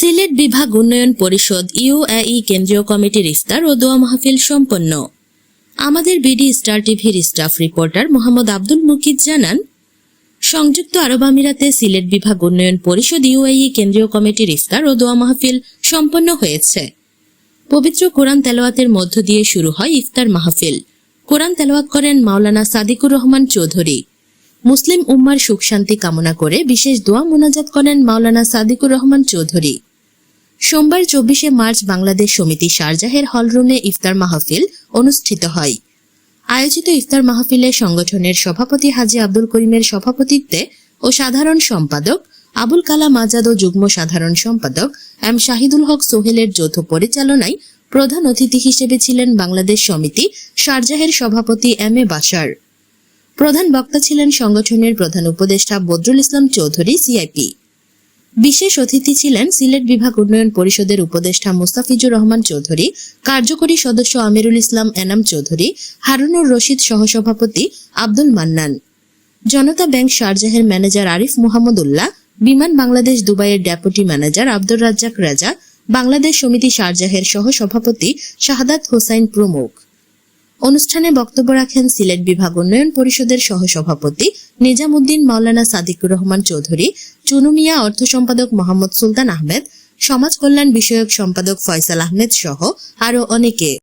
সিলেট বিভাগ উন্নয়ন পরিষদ ইউএই কেন্দ্রীয় কমিটির ইফতার ও দোয়া মাহফিল সম্পন্ন। আমাদের বিডি স্টার টিভির স্টাফ রিপোর্টার মোহাম্মদ আব্দুল মুকিদ জানান, সংযুক্ত আরব আমিরাতে সিলেট বিভাগ উন্নয়ন পরিষদ ইউএই কেন্দ্রীয় কমিটির ইফতার ও দোয়া মাহফিল সম্পন্ন হয়েছে। পবিত্র কোরআন তেলাওয়াতের মধ্য দিয়ে শুরু হয় ইফতার মাহফিল। কোরআন তেলাওয়াত করেন মাওলানা সাদিকুর রহমান চৌধুরী। মুসলিম উম্মার সুখ শান্তি কামনা করে বিশেষ দোয়া মোনাজাত করেন মাওলানা সাদিকুর রহমান চৌধুরী। সোমবার চব্বিশে মার্চ বাংলাদেশ সমিতি শারজাহের হলরুমে ইফতার মাহফিল অনুষ্ঠিত হয়। আয়োজিত ইফতার মাহফিলে সংগঠনের সভাপতি হাজী আব্দুল করিমের সভাপতিত্বে ও সাধারণ সম্পাদক আবুল কালাম আজাদ ও যুগ্ম সাধারণ সম্পাদক এম শাহিদুল হক সোহেলের যৌথ পরিচালনায় প্রধান অতিথি হিসেবে ছিলেন বাংলাদেশ সমিতি শারজাহের সভাপতি এম এ বাসার প্রধান বক্তা ছিলেন সংগঠনের প্রধান উপদেষ্টা বদরুল ইসলাম চৌধুরী, সিআইপি। বিশেষ অতিথি ছিলেন সিলেট বিভাগ উন্নয়ন পরিষদের উপদেষ্টা মুস্তাফিজুর রহমান চৌধুরী, কার্যকরী সদস্য আমিরুল ইসলাম এনাম চৌধুরী, হারুনুর রশিদ সহসভাপতি আব্দুল মান্নান। জনতা ব্যাংক শারজাহের ম্যানেজার আরিফ মোহাম্মদ উল্লাহ বিমান বাংলাদেশ দুবাইয়ের ডেপুটি ম্যানেজার আব্দুর রাজ্জাক রাজা, বাংলাদেশ সমিতি শারজাহের সহসভাপতি শাহাদাত হোসাইন প্রমুখ। অনুষ্ঠানে বক্তব্য রাখেন সিলেট বিভাগ উন্নয়ন পরিষদের সহসভাপতি নিজামুদ্দিন মাওলানা সাদিকুর রহমান চৌধুরী, চুনুমিয়া অর্থ সম্পাদক মোহাম্মদ সুলতান আহমেদ, সমাজ কল্যাণ বিষয়ক সম্পাদক ফয়সাল আহমেদ সহ আরও অনেকে।